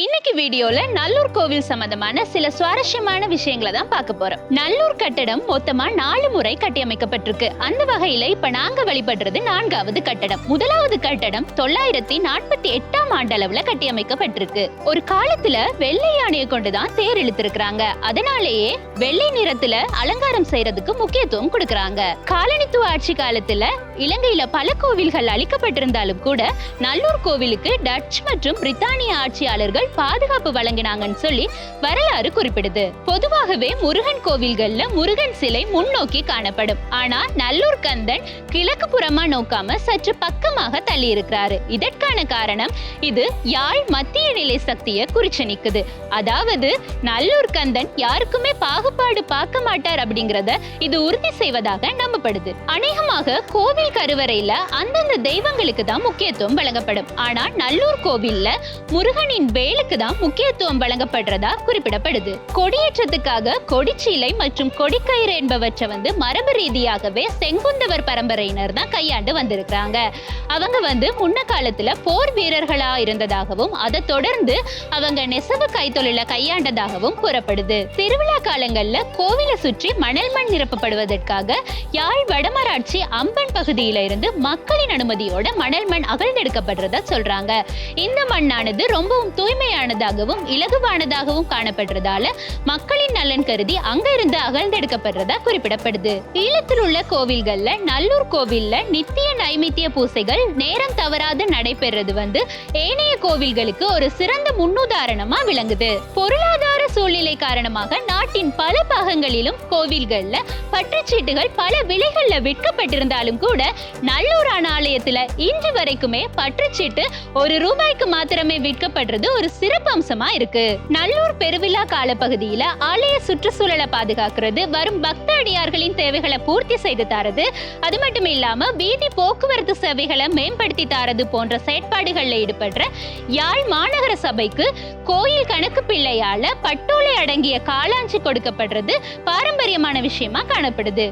இன்னைக்கு வீடியோல நல்லூர் கோவில் சம்பந்தமான சில சுவாரஸ்யமான விஷயங்களை தான் பார்க்க போறோம். நல்லூர் கட்டடம் மொத்தமா நாலு முறை கட்டியமைக்கப்பட்டிருக்கு. அந்த வகையில இப்ப நாங்க வழிபடுறது நான்காவது கட்டடம். முதலாவது கட்டடம் தொள்ளாயிரத்தி நாற்பத்தி எட்டாம் ஆண்டளவுல கட்டியமைக்கப்பட்டிருக்கு. ஒரு காலத்துல வெள்ளை யானையை கொண்டுதான் தேர் இழுத்திருக்கிறாங்க. அதனாலேயே வெள்ளை நிறத்துல அலங்காரம் செய்யறதுக்கு முக்கியத்துவம் கொடுக்கறாங்க. காலனித்துவ ஆட்சி காலத்துல இலங்கையில பல கோவில்கள் அழிக்கப்பட்டிருந்தாலும் கூட நல்லூர் கோவிலுக்கு டச் மற்றும் பிரித்தானிய ஆட்சியாளர்கள் பாதுகாப்பு வழங்கினாங்கன்னு சொல்லி வரலாறு குறிப்பிடுது. பொதுவாகவே முருகன் கோவில்கள்ல முருகன் சிலை முன்னோக்கி காணப்படும். ஆனா நல்லூர் கந்தன் கிழக்கு புறமா நோக்காம சற்று பக்கமாக தள்ளி இருக்கிறாரு இதற்கான காரணம் இது யாழ் மத்திய நிலை சக்தியை குறிச்சு நிக்குது. அதாவது நல்லூர் கந்தன் யாருக்குமே பாகுபாடு பார்க்க மாட்டார் அப்படிங்கறத இது உறுதி செய்வதாக நம்பப்படுது. அநேகமாக கோவில் கருவறையில அந்தந்த தெய்வங்களுக்கு தான் முக்கியத்துவம் வழங்கப்படும். ஆனா நல்லூர் கோவில்ல முருகனின் வேலுக்கு தான் முக்கியத்துவம் வழங்கப்படுறதா குறிப்பிடப்படுது. கொடியேற்றத்துக்காக கொடிச்சீலை மற்றும் கொடிக்கயிறு என்பவற்றை வந்து மரபு ரீதியாகவே செங்குந்தவர் பரம்பரையினர் தான் கையாண்டு வந்திருக்கிறாங்க. அவங்க வந்து முன்ன காலத்துல போர் வீரர்களா இருந்ததாகவும் அதை தொடர்ந்து அவங்க நெசவு கைத்தொழில கையாண்டதாகவும் கூறப்படுது. திருவிழா காலங்கள்ல கோவிலை சுற்றி மணல் மண் நிரப்பப்படுவதற்காக யாழ் வடமராட்சி அம்பன் பகுதியில இருந்து மக்களின் அனுமதியோட மணல் மண் அகழ்ந்தெடுக்கப்படுறதா சொல்றாங்க. இந்த மண்ணானது ரொம்பவும் தூய்மையானதாகவும் இலகுவானதாகவும் காணப்படுறதால மக்களின் நலன் கருதி அங்க இருந்து அகழ்ந்தெடுக்கப்படுறதா குறிப்பிடப்படுது. ஈழத்தில் உள்ள கோவில்கள்ல நல்லூர் கோவில்ல நித்திய நைமித்திய பூசைகள் நேரம் தவறாது நடைபெறது வந்து ஏனைய கோவில்களுக்கு ஒரு சிறந்த முன்னுதாரணமா விளங்குது. பொருளாதார சூழ்நிலை காரணமாக நாட்டின் பல பாகங்களிலும் கோவில்கள்ல பற்றுச்சீட்டுகள் பல விலைகள்ல விற்கப்பட்டிருந்தாலும் கூட நல்லூர் ஆலயத்துல இன்று வரைக்குமே பற்றுச்சீட்டு ஒரு ரூபாய்க்கு மாத்திரமே விற்கப்படுறது ஒரு சிறப்பம்சமா இருக்கு. நல்லூர் பெருவிழா காலப்பகுதியில ஆலய சுற்றுச்சூழலை பாதுகாக்கிறது வரும் பக்த அடியார்களின் தேவைகளை பூர்த்தி செய்து தரது அது மட்டும் இல்லாம வீதி போக்குவரத்து சேவைகளை மேம்படுத்தி தரது போன்ற செயற்பாடுகள்ல ஈடுபடுற யாழ் மாநகர சபைக்கு கோயில் கணக்கு பிள்ளையால பட்டு பட்டோலை அடங்கிய காளாஞ்சி கொடுக்கப்படுறது பாரம்பரியமான விஷயமா காணப்படுது.